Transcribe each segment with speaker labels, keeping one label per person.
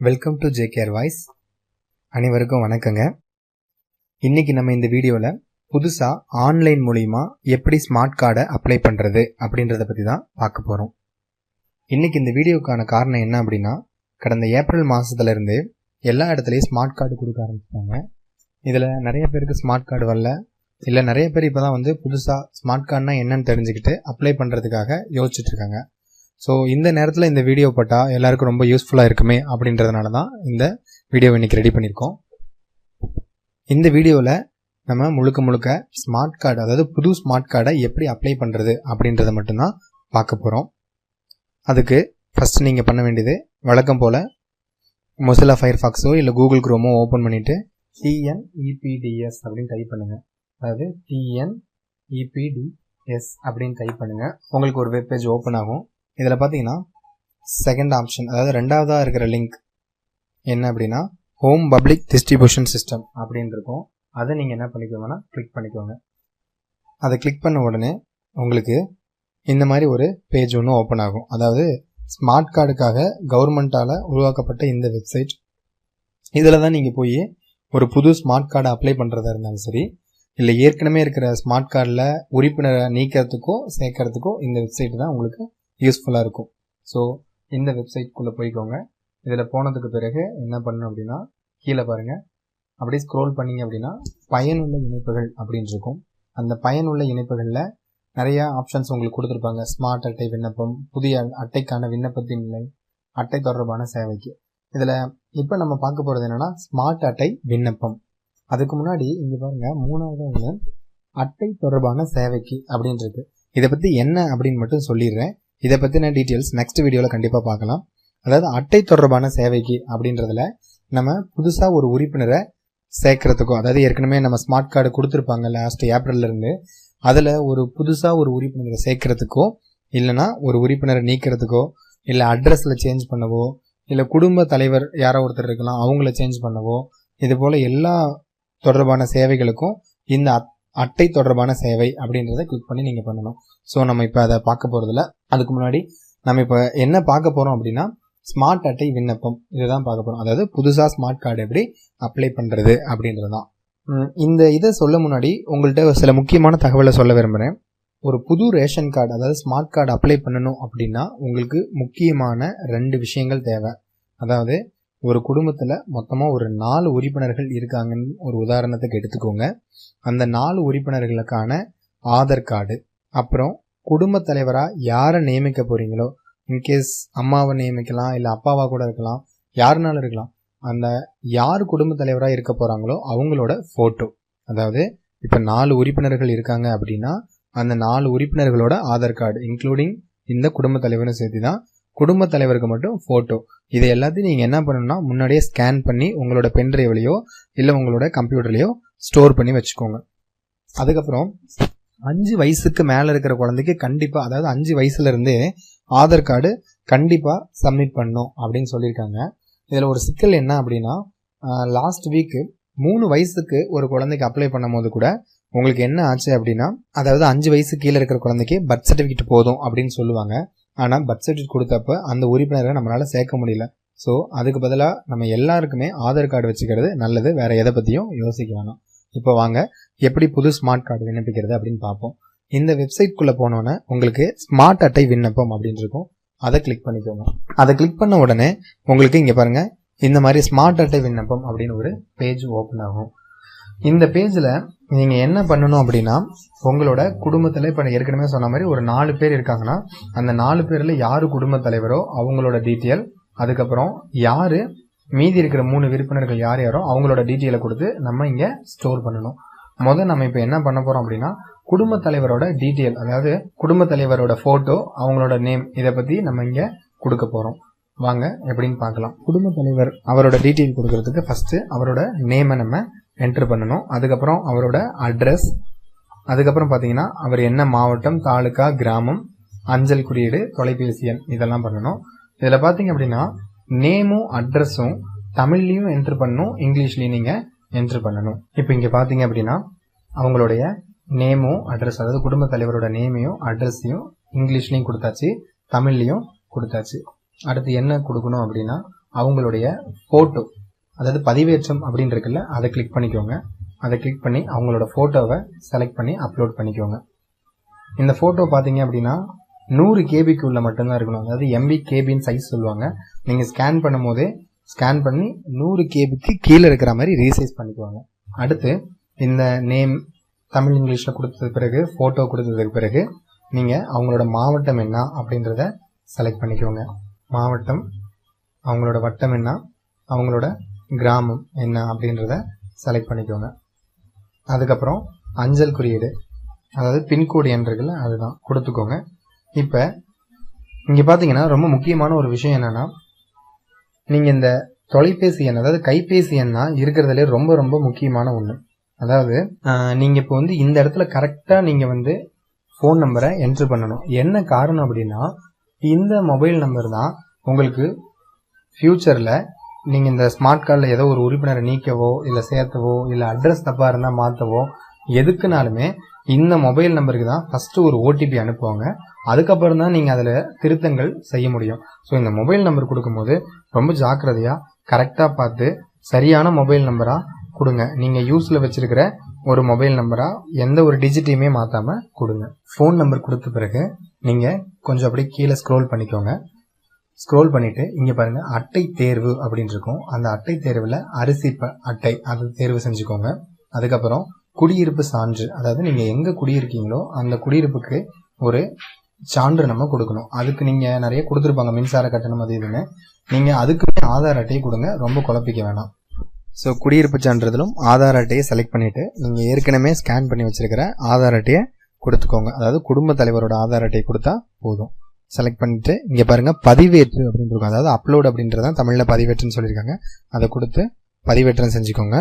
Speaker 1: Welcome to J care voice அனைவருக்கும் வணக்கங்க. இன்றைக்கி நம்ம இந்த வீடியோவில் புதுசாக ஆன்லைன் மூலிமா எப்படி ஸ்மார்ட் கார்டை அப்ளை பண்ணுறது அப்படின்றத பற்றி தான் பார்க்க போகிறோம் இன்றைக்கி இந்த வீடியோக்கான காரணம் என்ன அப்படின்னா கடந்த ஏப்ரல் மாதத்துலேருந்து எல்லா இடத்துலையும் ஸ்மார்ட் கார்டு கொடுக்க ஆரம்பிச்சிட்டாங்க. இதில் நிறைய பேருக்கு ஸ்மார்ட் கார்டு வரல. இல்லை நிறைய பேர் இப்போ தான் வந்து புதுசாக ஸ்மார்ட் கார்டுனா என்னன்னு தெரிஞ்சுக்கிட்டு அப்ளை பண்ணுறதுக்காக யோசிச்சுட்ருக்காங்க ஸோ இந்த நேரத்தில் இந்த வீடியோ போட்டால் எல்லாருக்கும் ரொம்ப யூஸ்ஃபுல்லாக இருக்குமே அப்படின்றதுனால தான் இந்த வீடியோ இன்னைக்கு ரெடி பண்ணியிருக்கோம். இந்த வீடியோவில் நம்ம முழுக்க முழுக்க ஸ்மார்ட் கார்டு அதாவது புது ஸ்மார்ட் கார்டை எப்படி அப்ளை பண்ணுறது அப்படின்றத மட்டும்தான் பார்க்க போகிறோம் அதுக்கு ஃபஸ்ட்டு நீங்கள் பண்ண வேண்டியது வழக்கம் போல் மொசிலா ஃபயர்ஃபாக்ஸோ இல்லை கூகுள் குரோமோ ஓப்பன் பண்ணிவிட்டு டிஎன்இபிடிஎஸ் அப்படின்னு டைப் பண்ணுங்கள் அதாவது டிஎன்இபிடிஎஸ் அப்படின்னு டைப் பண்ணுங்கள் உங்களுக்கு ஒரு வெப் பேஜ் ஓப்பன் ஆகும். இதில் பார்த்தீங்கன்னா செகண்ட் ஆப்ஷன் அதாவது ரெண்டாவதாக இருக்கிற லிங்க் என்ன அப்படின்னா ஹோம் பப்ளிக் டிஸ்ட்ரிபியூஷன் சிஸ்டம் அப்படின்னு இருக்கும். அதை நீங்கள் என்ன பண்ணிக்கோங்கன்னா கிளிக் பண்ணிக்கோங்க. அதை கிளிக் பண்ண உடனே உங்களுக்கு இந்த மாதிரி ஒரு பேஜ் ஒன்று ஓப்பன் ஆகும். அதாவது ஸ்மார்ட் கார்டுக்காக கவர்மெண்ட்டால் உருவாக்கப்பட்ட இந்த வெப்சைட் இதில் தான் நீங்கள் போய் ஒரு புது ஸ்மார்ட் கார்டை அப்ளை பண்ணுறதா இருந்தாலும் சரி இல்லை ஏற்கனவே இருக்கிற ஸ்மார்ட் கார்டில் உறுப்பினரை நீக்கிறதுக்கோ சேர்க்கறதுக்கோ இந்த வெப்சைட் தான் உங்களுக்கு யூஸ்ஃபுல்லாக இருக்கும். ஸோ இந்த வெப்சைட்குள்ளே போய்க்கோங்க. இதில் போனதுக்கு பிறகு என்ன பண்ணணும் அப்படின்னா கீழே பாருங்கள் அப்படியே ஸ்க்ரோல் பண்ணிங்க அப்படின்னா பயனுள்ள இணைப்புகள் அப்படின்னு இருக்கும். அந்த பயனுள்ள இணைப்புகளில் நிறையா ஆப்ஷன்ஸ் உங்களுக்கு கொடுத்துருப்பாங்க. ஸ்மார்ட் அட்டை விண்ணப்பம் புதிய அட்டைக்கான விண்ணப்பத்தின் நிலை அட்டை தொடர்பான சேவைக்கு. இதில் இப்போ நம்ம பார்க்க போகிறது என்னென்னா ஸ்மார்ட் அட்டை விண்ணப்பம். அதுக்கு முன்னாடி இங்கே பாருங்கள் மூணாவது ஒன்று அட்டை தொடர்பான சேவைக்கு அப்படின்றது. இதை பற்றி என்ன அப்படின்னு மட்டும் சொல்லிடுறேன். இதை பற்றின டீட்டெயில்ஸ் நெக்ஸ்ட் வீடியோவில் கண்டிப்பாக பார்க்கலாம். அதாவது அட்டை தொடர்பான சேவைக்கு அப்படின்றதுல நம்ம புதுசாக ஒரு உறுப்பினரை சேர்க்கறதுக்கோ அதாவது ஏற்கனவே நம்ம ஸ்மார்ட் கார்டு கொடுத்துருப்பாங்க லாஸ்ட் ஏப்ரல்லேருந்து அதில் ஒரு புதுசாக ஒரு உறுப்பினரை சேர்க்கறதுக்கோ இல்லைனா ஒரு உறுப்பினரை நீக்கிறதுக்கோ இல்லை அட்ரஸில் சேஞ்ச் பண்ணவோ இல்லை குடும்ப தலைவர் யாரோ ஒருத்தர் இருக்கலாம் அவங்கள சேஞ்ச் பண்ணவோ இது போல் எல்லா தொடர்பான சேவைகளுக்கும் இந்த அட்டை தொடர்பான சேவை அப்படின்றத கிளிக் பண்ணி நீங்கள் பண்ணணும். ஸோ நம்ம இப்போ அதை பார்க்க போகிறதில்ல அதுக்கு முன்னாடி நம்ம இப்போ என்ன பார்க்க போகிறோம் அப்படின்னா ஸ்மார்ட் அட்டை விண்ணப்பம். இதை தான் பார்க்க போகிறோம் அதாவது புதுசாக ஸ்மார்ட் கார்டு எப்படி அப்ளை பண்ணுறது அப்படின்றது தான் இந்த இதை சொல்ல முன்னாடி உங்கள்கிட்ட சில முக்கியமான தகவலை சொல்ல விரும்புகிறேன் ஒரு புது ரேஷன் கார்டு அதாவது ஸ்மார்ட் கார்டு அப்ளை பண்ணணும் அப்படின்னா உங்களுக்கு முக்கியமான ரெண்டு விஷயங்கள் தேவை. அதாவது ஒரு குடும்பத்தில் மொத்தமாக ஒரு நாலு உறுப்பினர்கள் இருக்காங்கன்னு ஒரு உதாரணத்துக்கு எடுத்துக்கோங்க. அந்த நாலு உறுப்பினர்களுக்கான ஆதார் கார்டு அப்புறம் குடும்ப தலைவராக யாரை நியமிக்க போகிறீங்களோ இன்கேஸ் அம்மாவை நியமிக்கலாம் இல்லை அப்பாவாக கூட இருக்கலாம் யாருனாலும் இருக்கலாம் அந்த யார் குடும்ப தலைவராக இருக்க போகிறாங்களோ அவங்களோட ஃபோட்டோ அதாவது இப்போ நாலு உறுப்பினர்கள் இருக்காங்க அப்படின்னா அந்த நாலு உறுப்பினர்களோட ஆதார் கார்டு இன்க்ளூடிங் இந்த குடும்பத் தலைவரும் சேர்த்து தான் குடும்ப தலைவருக்கு மட்டும் ஃபோட்டோ இதை எல்லாத்தையும் நீங்கள் என்ன பண்ணணும்னா முன்னாடியே ஸ்கேன் பண்ணி உங்களோட பென்ட்ரைவ்லையோ இல்லை உங்களோட கம்ப்யூட்டர்லையோ ஸ்டோர் பண்ணி வச்சுக்கோங்க. அதுக்கப்புறம் அஞ்சு வயசுக்கு மேலே இருக்கிற குழந்தைக்கு கண்டிப்பாக அதாவது அஞ்சு வயசுலேருந்தே ஆதார் கார்டு கண்டிப்பாக சப்மிட் பண்ணும் அப்படின்னு சொல்லியிருக்காங்க. இதில் ஒரு சிக்கல் என்ன அப்படின்னா லாஸ்ட் வீக்கு மூணு வயசுக்கு ஒரு குழந்தைக்கு அப்ளை பண்ணும் போது கூட உங்களுக்கு என்ன ஆச்சு அப்படின்னா அதாவது அஞ்சு வயசு கீழே இருக்கிற குழந்தைக்கு பர்த் சர்டிஃபிகேட் போதும் அப்படின்னு சொல்லுவாங்க. ஆனால் பர்த் சர்டிஃபிகேட் கொடுத்தப்ப அந்த உறுப்பினரை நம்மளால் சேர்க்க முடியல. ஸோ அதுக்கு பதிலாக நம்ம எல்லாருக்குமே ஆதார் கார்டு வச்சுக்கிறது நல்லது. வேறு எதை பற்றியும் யோசிக்க வேணாம். இப்போ வாங்க எப்படி புது ஸ்மார்ட் கார்டு விண்ணப்பிக்கிறது அப்படின்னு பார்ப்போம். இந்த வெப்சைட்குள்ளே போனோன்னே உங்களுக்கு ஸ்மார்ட் அட்டை விண்ணப்பம் அப்படின்னு இருக்கும். அதை கிளிக் பண்ணிக்கோங்க. அதை கிளிக் பண்ண உடனே உங்களுக்கு இங்கே பாருங்கள் இந்த மாதிரி ஸ்மார்ட் அட்டை விண்ணப்பம் அப்படின்னு ஒரு பேஜ் ஓப்பன் ஆகும். இந்த பேஜில் நீங்கள் என்ன பண்ணணும் அப்படின்னா உங்களோட குடும்பத்தில் இப்போ ஏற்கனவே சொன்ன மாதிரி ஒரு நாலு பேர் இருக்காங்கன்னா அந்த நாலு பேரில் யார் குடும்ப தலைவரோ அவங்களோட டீட்டெயில் அதுக்கப்புறம் யார் மீதி இருக்கிற மூணு விற்பனர்கள் யார் யாரோ அவங்களோட டீட்டெயிலை கொடுத்து நம்ம இங்கே ஸ்டோர் பண்ணணும். முதல் நம்ம இப்போ என்ன பண்ண போகிறோம் அப்படின்னா குடும்பத் தலைவரோட டீட்டெயில் அதாவது குடும்ப தலைவரோட ஃபோட்டோ அவங்களோட நேம் இதை பற்றி நம்ம இங்கே கொடுக்க போகிறோம் வாங்க எப்படின்னு பார்க்கலாம். குடும்ப தலைவர் அவரோட டீட்டெயில் கொடுக்கறதுக்கு ஃபஸ்ட்டு அவரோட நேமை நம்ம என்ட்ரு பண்ணணும். அதுக்கப்புறம் அவரோட அட்ரஸ் அதுக்கப்புறம் பார்த்தீங்கன்னா அவர் என்ன மாவட்டம் தாலுக்கா கிராமம் அஞ்சல் குறியீடு தொலைபேசி எண் இதெல்லாம் பண்ணணும். இதில் பார்த்தீங்க அப்படின்னா நேமும் அட்ரஸும் தமிழ்லையும் என்ட்ரு பண்ணணும் இங்கிலீஷ்லையும் நீங்கள் என்ட்ரு பண்ணணும். இப்போ இங்கே பார்த்தீங்க அப்படின்னா அவங்களுடைய நேமும் அட்ரஸ் அதாவது குடும்ப தலைவரோட நேமையும் அட்ரஸையும் இங்கிலீஷ்லையும் கொடுத்தாச்சு தமிழ்லையும் கொடுத்தாச்சு. அடுத்து என்ன கொடுக்கணும் அப்படின்னா அவங்களுடைய ஃபோட்டோ அதாவது பதிவேற்றம் அப்படின்னு இருக்குல்ல அதை கிளிக் பண்ணிக்கோங்க. அதை கிளிக் பண்ணி அவங்களோட ஃபோட்டோவை செலக்ட் பண்ணி அப்லோட் பண்ணிக்கோங்க. இந்த ஃபோட்டோ பார்த்தீங்க அப்படின்னா நூறு கேபிக்கு உள்ள மட்டும்தான் இருக்கணும். அதாவது எம்பி கேபின்னு சைஸ் சொல்லுவாங்க. நீங்கள் ஸ்கேன் பண்ணும் போதே ஸ்கேன் பண்ணி நூறு கேபிக்கு கீழே இருக்கிற மாதிரி ரீசைஸ் பண்ணிக்குவாங்க அடுத்து இந்த நேம் தமிழ் இங்கிலீஷில் கொடுத்தது பிறகு ஃபோட்டோ கொடுத்ததுக்கு பிறகு நீங்கள் அவங்களோட மாவட்டம் என்ன அப்படின்றத செலக்ட் பண்ணிக்கோங்க. மாவட்டம் அவங்களோட வட்டம் என்ன அவங்களோட கிராமம் என்ன அப்படின்றத செலக்ட் பண்ணிக்கோங்க. அதுக்கப்புறம் அஞ்சல் குறியீடு அதாவது பின்கோடு என்றுக்குல்ல அதுதான். கொடுத்துக்கோங்க. இப்போ இங்கே பார்த்தீங்கன்னா ரொம்ப முக்கியமான ஒரு விஷயம் என்னன்னா நீங்கள் இந்த தொலைபேசி எண் அதாவது கைபேசி எண்ணா இருக்கிறதுலே ரொம்ப ரொம்ப முக்கியமான ஒன்று அதாவது நீங்கள் இப்போ வந்து இந்த இடத்துல கரெக்டாக நீங்கள் வந்து ஃபோன் நம்பரை என்ட்ரு பண்ணணும். என்ன காரணம் அப்படின்னா இந்த மொபைல் நம்பர் தான் உங்களுக்கு ஃப்யூச்சரில் நீங்கள் இந்த ஸ்மார்ட் கார்டில் ஏதோ ஒரு உறுப்பினரை நீக்கவோ இல்லை சேர்த்தவோ இல்லை அட்ரஸ் தப்பாக இருந்தால் மாற்றவோ எதுக்குனாலுமே இந்த மொபைல் நம்பருக்கு தான் ஃபஸ்ட்டு ஒரு ஓடிபி அனுப்புவாங்க. அதுக்கப்புறம் தான் நீங்கள் அதில் திருத்தங்கள் செய்ய முடியும். ஸோ இந்த மொபைல் நம்பர் கொடுக்கும்போது ரொம்ப ஜாக்கிரதையாக கரெக்டாக பார்த்து சரியான மொபைல் நம்பராக கொடுங்க. நீங்கள் யூஸில் வச்சுருக்கிற ஒரு மொபைல் நம்பராக எந்த ஒரு டிஜிட்டையுமே மாற்றாமல் கொடுங்க. ஃபோன் நம்பர் கொடுத்த பிறகு நீங்கள் கொஞ்சம் அப்படியே கீழே ஸ்க்ரோல் பண்ணிக்கோங்க. ஸ்க்ரோல் பண்ணிவிட்டு இங்கே பாருங்கள் அட்டை தேர்வு அப்படின்னு இருக்கும். அந்த அட்டை தேர்வில் அரிசி ப அட்டை அது தேர்வு செஞ்சுக்கோங்க. அதுக்கப்புறம் குடியிருப்பு சான்று. அதாவது நீங்கள் எங்கே குடியிருக்கீங்களோ அந்த குடியிருப்புக்கு ஒரு சான்று நம்ம கொடுக்கணும். அதுக்கு நீங்கள் நிறைய கொடுத்துருப்பாங்க மின்சார கட்டணம் அது இதுன்னு. நீங்கள் அதுக்குமே ஆதார் அட்டையை கொடுங்க ரொம்ப குழப்பிக்க வேணாம். ஸோ குடியிருப்பு சான்றிதழும் ஆதார் அட்டையை செலக்ட் பண்ணிவிட்டு நீங்கள் ஏற்கனவே ஸ்கேன் பண்ணி வச்சுருக்கிற ஆதார் அட்டையை கொடுத்துக்கோங்க. அதாவது குடும்ப தலைவரோட ஆதார் அட்டையை கொடுத்தா போதும். செலக்ட் பண்ணிட்டு இங்கே பாருங்கள் பதிவேற்று அப்படின்னு இருக்கும். அதாவது அப்லோட் அப்படின்றதான் தமிழில் பதிவேற்றுன்னு சொல்லியிருக்காங்க. அதை கொடுத்து பதிவேற்றம் செஞ்சுக்கோங்க.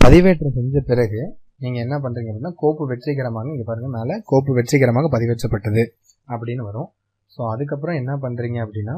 Speaker 1: பதிவேற்றம் செஞ்ச பிறகு நீங்கள் என்ன பண்ணுறீங்க அப்படின்னா கோப்பு வெற்றிகரமாக இங்கே பாருங்கள் மேலே கோப்பு வெற்றிகரமாக பதிவேற்றப்பட்டது அப்படின்னு வரும். ஸோ அதுக்கப்புறம் என்ன பண்ணுறீங்க அப்படின்னா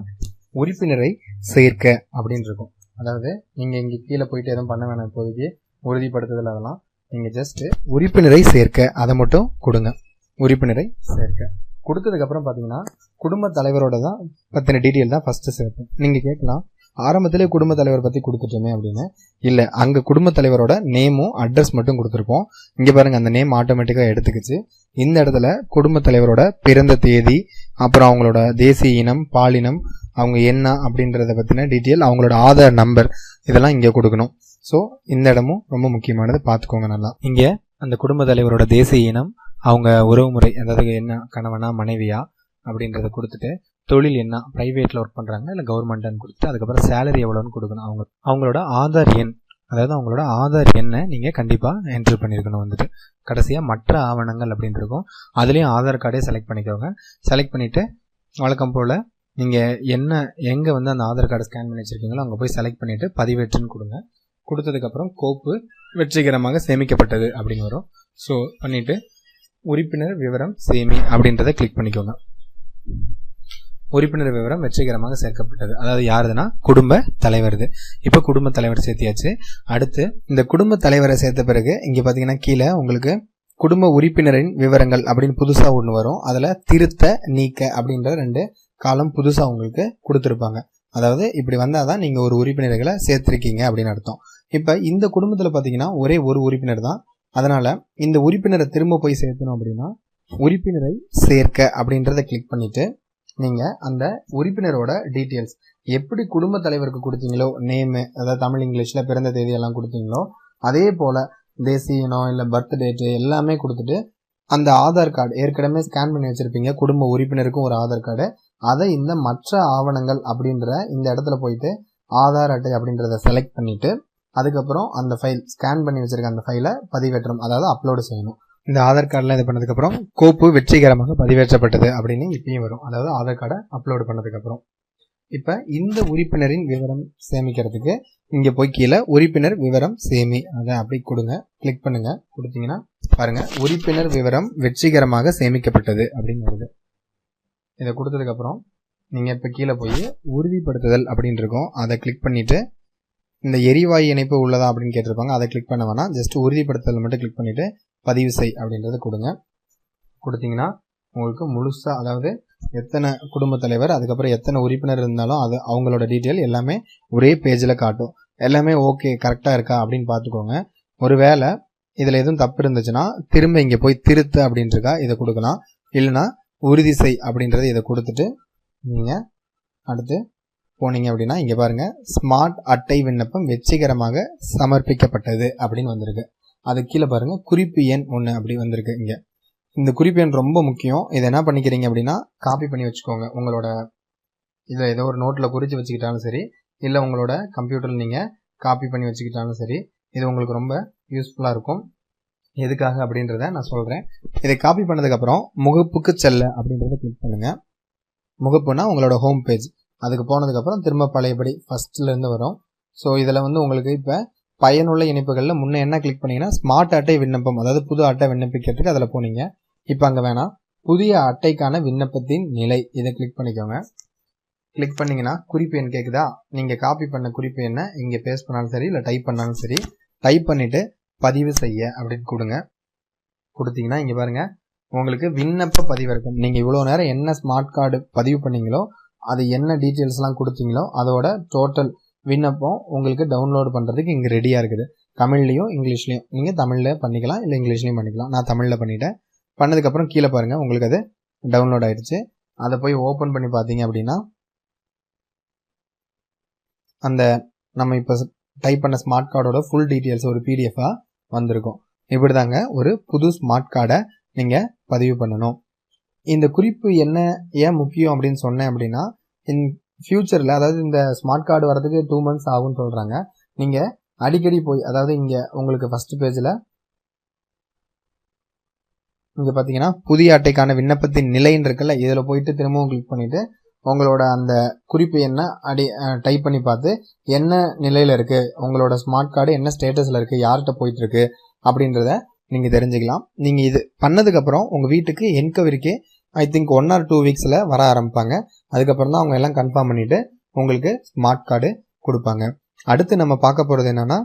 Speaker 1: உறுப்பினரை சேர்க்க அப்படின்னு இருக்கும். அதாவது நீங்கள் இங்கே கீழே போயிட்டு எதுவும் பண்ண வேணாம் இப்போதைக்கு உறுதிப்படுத்துதல் அதெல்லாம். நீங்கள் ஜஸ்ட்டு உறுப்பினரை சேர்க்க அதை மட்டும் கொடுங்க. உறுப்பினரை சேர்க்க. கொடுத்ததுக்கப்புறம் பார்த்தீங்கன்னா குடும்ப தலைவரோட தான் பற்றின டீட்டெயில் தான் ஃபஸ்ட்டு சேர்ப்போம் நீங்கள் கேட்கலாம் ஆரம்பத்திலே குடும்ப தலைவர் பற்றி கொடுத்துட்டோமே அப்படின்னு. இல்லை அங்கே குடும்ப தலைவரோட நேமும் அட்ரஸ் மட்டும் கொடுத்துருப்போம். இங்கே பாருங்கள் அந்த நேம் ஆட்டோமேட்டிக்காக எடுத்துக்கிச்சு. இந்த இடத்துல குடும்ப தலைவரோட பிறந்த தேதி அப்புறம் அவங்களோட தேசிய இனம் பாலினம் அவங்க என்ன அப்படின்றத பற்றின டீட்டெயில் அவங்களோட ஆதார் நம்பர் இதெல்லாம் இங்கே கொடுக்கணும். ஸோ இந்த இடமும் ரொம்ப முக்கியமானது பார்த்துக்கோங்க நல்லா. இங்கே அந்த குடும்ப தலைவரோட தேசிய இனம் அவங்க உறவுமுறை அதாவது என்ன கணவனா மனைவியா அப்படின்றத கொடுத்துட்டு தொழில் என்ன ப்ரைவேட்டில் ஒர்க் பண்ணுறாங்க இல்லை கவர்மெண்ட்டுன்னு கொடுத்து அதுக்கப்புறம் சேலரி எவ்வளோன்னு கொடுக்கணும். அவங்க அவங்களோட ஆதார் எண் அதாவது அவங்களோட ஆதார் எண்ணை நீங்கள் கண்டிப்பாக என்ட்ரு பண்ணியிருக்கணும் வந்துட்டு. கடைசியாக மற்ற ஆவணங்கள் அப்படின்னு இருக்கும். அதுலேயும் ஆதார் கார்டே செலக்ட் பண்ணிக்கோங்க. செலக்ட் பண்ணிவிட்டு வழக்கம் போல் நீங்கள் என்ன எங்கே வந்து அந்த ஆதார் கார்டை ஸ்கேன் பண்ணி வச்சுருக்கீங்களோ அங்கே போய் செலக்ட் பண்ணிவிட்டு பதிவேற்றுன்னு கொடுங்க. கொடுத்ததுக்கப்புறம் கோப்பு வெற்றிகரமாக சேமிக்கப்பட்டது அப்படின்னு வரும். ஸோ பண்ணிவிட்டு உறுப்பினர் விவரம் சேமி அப்படின்றத கிளிக் பண்ணிக்கோங்க. உறுப்பினர் விவரம் வெற்றிகரமாக சேர்க்கப்பட்டது. அதாவது யாருதுன்னா குடும்ப தலைவர் இது இப்போ குடும்ப தலைவர் சேர்த்தியாச்சு. அடுத்து இந்த குடும்ப தலைவரை சேர்த்த பிறகு இங்கே பார்த்தீங்கன்னா கீழே உங்களுக்கு குடும்ப உறுப்பினரின் விவரங்கள் அப்படின்னு புதுசாக ஒன்று வரும். அதில் திருத்த நீக்க அப்படின்ற ரெண்டு காலம் புதுசாக உங்களுக்கு கொடுத்துருப்பாங்க. அதாவது இப்படி வந்தால் தான் நீங்கள் ஒரு உறுப்பினர்களை சேர்த்துருக்கீங்க அப்படின்னு அர்த்தம். இப்போ இந்த குடும்பத்தில் பார்த்தீங்கன்னா ஒரே ஒரு உறுப்பினர் தான். அதனால் இந்த உறுப்பினரை திரும்ப போய் சேர்க்கணும் அப்படின்னா உறுப்பினரை சேர்க்க அப்படின்றத கிளிக் பண்ணிவிட்டு நீங்கள் அந்த உறுப்பினரோட டீட்டெயில்ஸ் எப்படி குடும்ப தலைவருக்கு கொடுத்தீங்களோ நேமு அதாவது தமிழ் இங்கிலீஷில் பிறந்த தேதி எல்லாம் கொடுத்தீங்களோ அதே போல் தேசிய இனம் இல்லை பர்த் டேட்டு எல்லாமே கொடுத்துட்டு அந்த ஆதார் கார்டு ஏற்கனவே ஸ்கேன் பண்ணி வச்சுருப்பீங்க. குடும்ப உறுப்பினருக்கும் ஒரு ஆதார் கார்டு அதை இந்த மற்ற ஆவணங்கள் அப்படின்ற இந்த இடத்துல போயிட்டு ஆதார் அட்டை அப்படின்றத செலக்ட் பண்ணிவிட்டு அதுக்கப்புறம் அந்த ஃபைல் ஸ்கேன் பண்ணி வச்சுருக்க அந்த ஃபைலை பதிவேற்றணும். அதாவது அப்லோடு செய்யணும். இந்த ஆதார் கார்டில் இது பண்ணதுக்கப்புறம் கோப்பு வெற்றிகரமாக பதிவேற்றப்பட்டது அப்படின்னு இப்பயும் வரும். அதாவது ஆதார் கார்டை அப்லோடு பண்ணதுக்கப்புறம். இப்போ இந்த உறுப்பினரின் விவரம் சேமிக்கிறதுக்கு இங்கே போய் கீழே உறுப்பினர் விவரம் சேமி. அதை அப்படி கொடுங்க. கிளிக் பண்ணுங்கள் கொடுத்தீங்கன்னா பாருங்கள் உறுப்பினர் விவரம் வெற்றிகரமாக சேமிக்கப்பட்டது அப்படின்னு வருது. இதை கொடுத்ததுக்கப்புறம் நீங்கள் இப்போ கீழே போய் உறுதிப்படுத்துதல் அப்படின்னு இருக்கும். அதை கிளிக் பண்ணிவிட்டு இந்த எரிவாயு இணைப்பு உள்ளதா அப்படின்னு கேட்டிருப்பாங்க அதை கிளிக் பண்ண வேணாம். ஜஸ்ட் உறுதிப்படுத்தல் மட்டும் கிளிக் பண்ணிவிட்டு பதிவு செய் அப்படின்றத கொடுங்க. கொடுத்தீங்கன்னா உங்களுக்கு முழுசாக அதாவது எத்தனை குடும்பத் தலைவர் அதுக்கப்புறம் எத்தனை உறுப்பினர் இருந்தாலும் அது அவங்களோட டீட்டெயில் எல்லாமே ஒரே பேஜில் காட்டும். எல்லாமே ஓகே கரெக்டாக இருக்கா அப்படின்னு பார்த்துக்கோங்க. ஒருவேளை இதில் எதுவும் தப்பு இருந்துச்சுன்னா திரும்ப இங்கே போய் திருத்து அப்படின்ட்டுருக்கா இதை கொடுக்கலாம். இல்லைன்னா உறுதி செய் அப்படின்றத இதை கொடுத்துட்டு நீங்கள் அடுத்து போனீங்க அப்படின்னா இங்கே பாருங்கள் ஸ்மார்ட் அட்டை விண்ணப்பம் வெற்றிகரமாக சமர்ப்பிக்கப்பட்டது அப்படின்னு வந்திருக்கு. அது கீழே பாருங்கள் குறிப்பு எண் ஒன்று அப்படி வந்திருக்கு இங்கே. இந்த குறிப்பு எண் ரொம்ப முக்கியம். இதை என்ன பண்ணிக்கிறீங்க அப்படின்னா காப்பி பண்ணி வச்சுக்கோங்க. உங்களோட இதில் ஏதோ ஒரு நோட்டில் குறித்து வச்சுக்கிட்டாலும் சரி இல்லை உங்களோட கம்ப்யூட்டரில் நீங்கள் காப்பி பண்ணி வச்சுக்கிட்டாலும் சரி இது உங்களுக்கு ரொம்ப யூஸ்ஃபுல்லாக இருக்கும். எதுக்காக அப்படின்றத நான் சொல்கிறேன் இதை காப்பி பண்ணதுக்கப்புறம் முகப்புக்கு செல்ல அப்படின்றத கிளிக் பண்ணுங்கள் முகப்புனா உங்களோட ஹோம் பேஜ் அதுக்கு போனதுக்கப்புறம் திரும்ப பழையபடி ஃபஸ்ட்லேருந்து வரும். ஸோ இதில் வந்து உங்களுக்கு இப்போ பயனுள்ள இணைப்புகளில் முன்னே என்ன கிளிக் பண்ணீங்கன்னா ஸ்மார்ட் அட்டை விண்ணப்பம் அதாவது புது அட்டை விண்ணப்பிக்கிறதுக்கு அதில் போனீங்க. இப்போ அங்கே வேணாம். புதிய அட்டைக்கான விண்ணப்பத்தின் நிலை இதை கிளிக் பண்ணிக்கோங்க. கிளிக் பண்ணீங்கன்னா குறிப்பு எண் கேட்குதா நீங்கள் காப்பி பண்ண குறிப்பு எண்ணை இங்கே பேஸ்ட் பண்ணாலும் சரி இல்லை டைப் பண்ணாலும் சரி டைப் பண்ணிவிட்டு பதிவு செய்ய அப்படின்னு கொடுங்க. கொடுத்தீங்கன்னா இங்கே பாருங்கள் உங்களுக்கு விண்ணப்ப பதிவிறக்கம் நீங்கள் இவ்வளோ நேரம் என்ன ஸ்மார்ட் கார்டு பதிவு பண்ணீங்களோ அது என்ன டீட்டெயில்ஸ்லாம் கொடுத்தீங்களோ அதோட டோட்டல் விண்ணப்பம் உங்களுக்கு டவுன்லோட் பண்ணுறதுக்கு இங்கே ரெடியாக இருக்குது. தமிழ்லையும் இங்கிலீஷ்லையும். நீங்கள் தமிழில் பண்ணிக்கலாம் இல்லை இங்கிலீஷ்லையும் பண்ணிக்கலாம். நான் தமிழில் பண்ணிட்டேன். பண்ணதுக்கப்புறம் கீழே பாருங்கள் உங்களுக்கு அது டவுன்லோட் ஆகிடுச்சு அதை போய் ஓப்பன் பண்ணி பார்த்தீங்க அப்படின்னா அந்த நம்ம இப்போ டைப் பண்ண ஸ்மார்ட் கார்டோட ஃபுல் டீட்டெயில்ஸ் ஒரு பிடிஎஃபாக வந்திருக்கும். இப்படி தாங்க ஒரு புது ஸ்மார்ட் கார்டை நீங்கள் பதிவு பண்ணணும். இந்த குறிப்பு என்ன ஏன் முக்கியம் அப்படின்னு சொன்னேன் அப்படின்னா இன் ஃப்யூச்சரில் அதாவது இந்த ஸ்மார்ட் கார்டு வரதுக்கு டூ மந்த்ஸ் ஆகும்னு சொல்கிறாங்க நீங்கள் அடிக்கடி போய் அதாவது இங்கே உங்களுக்கு ஃபஸ்ட்டு பேஜில் இங்கே பார்த்தீங்கன்னா புதிய அட்டைக்கான விண்ணப்பத்தின் நிலைன்னு இருக்குல்ல இதில் போயிட்டு திரும்பவும் கிளிக் பண்ணிவிட்டு உங்களோட அந்த குறிப்பு என்ன அடி டைப் பண்ணி பார்த்து என்ன நிலையில் இருக்குது உங்களோட ஸ்மார்ட் கார்டு என்ன ஸ்டேட்டஸில் இருக்குது யார்கிட்ட போயிட்டுருக்கு அப்படின்றத நீங்கள் தெரிஞ்சுக்கலாம். நீங்கள் இது பண்ணதுக்கப்புறம் உங்கள் வீட்டுக்கு என்கவரிக்கு I think one or two வீக்ஸில் வர ஆரம்பிப்பாங்க. அதுக்கப்புறம் தான் அவங்க எல்லாம் கன்ஃபார்ம் பண்ணிவிட்டு உங்களுக்கு ஸ்மார்ட் கார்டு கொடுப்பாங்க. அடுத்து நம்ம பார்க்க போகிறது என்னென்னா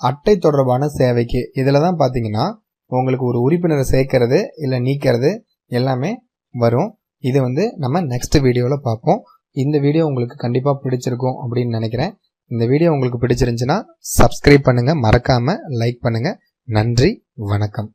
Speaker 1: அட்டை தொடர்பான சேவைக்கு. இதில் தான் பார்த்தீங்கன்னா உங்களுக்கு ஒரு உறுப்பினரை சேர்க்கறது இல்லை நீக்கிறது எல்லாமே வரும். இது வந்து நம்ம நெக்ஸ்ட் வீடியோவில் பார்ப்போம். இந்த வீடியோ உங்களுக்கு கண்டிப்பாக பிடிச்சிருக்கும் அப்படின்னு நினைக்கிறேன். இந்த வீடியோ உங்களுக்கு பிடிச்சிருந்துச்சுன்னா சப்ஸ்கிரைப் பண்ணுங்கள் மறக்காமல் லைக் பண்ணுங்கள் நன்றி வணக்கம்.